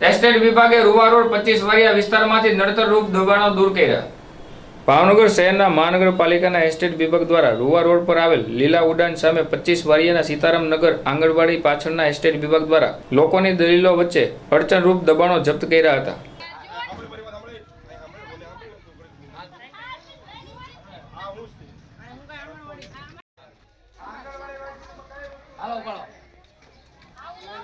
Estate વિભાગે રૂવા road પચીસ વારિયા વિસ્તારમાંથી નડતર રૂપ દબાણો દૂર કર્યા. ભાવનગર શહેરના મહાનગરપાલિકાના એસ્ટેટ વિભાગ દ્વારા રૂવા રોડ પર આવેલ લીલા ઉડાન સામે પચીસ વારિયાના સીતારામ નગર આંગણવાડી પાછળના એસ્ટેટ વિભાગ દ્વારા લોકોની દલીલો વચ્ચે અડચણરૂપ દબાણો જપ્ત કર્યા હતા.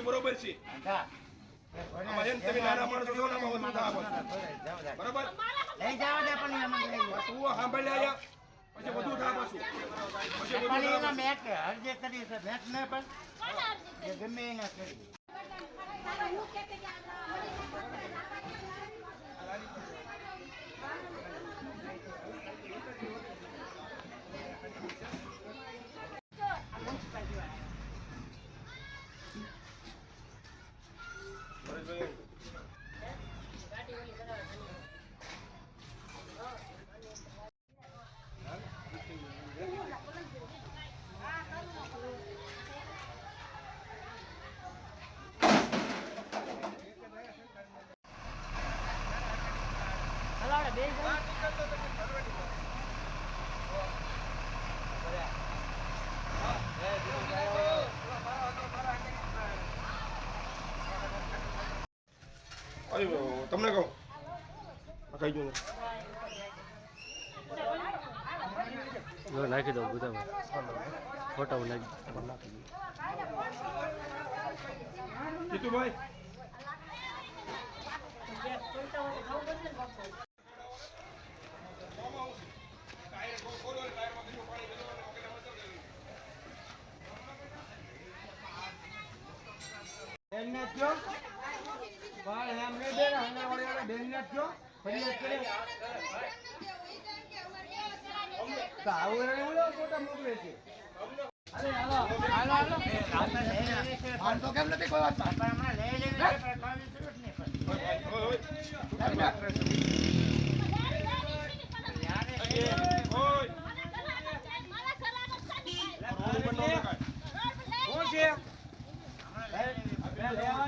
બરોબર છે તમે નાના માણસો છો ને આમાં વધુ થાપ હશે. બરોબર તું સાંભળી આયા પછી વધુ થાપ હશું પછી મેટ થાપ હશું. ગમે એના કરી અરે, તમને કહું? કઈ ગયું જો નાખી દઉં બધા ફોટા નાખી કીધું બેનને બાળ એમ નહીં બેન આંગણવાડી વાળા બેનને થયો ફરિયાદ કરે તો આવું એને ફોટા મોકલે છે અરે હાલો હાલો હાલો આમ તો કેમ નથી કોઈ વાત ઓય રોડ ઉપર ન દેખાય. શું છે લેવાને આવું કા ધડકાની એ લેવા મળે. એ લેવા મળે, એ પડે.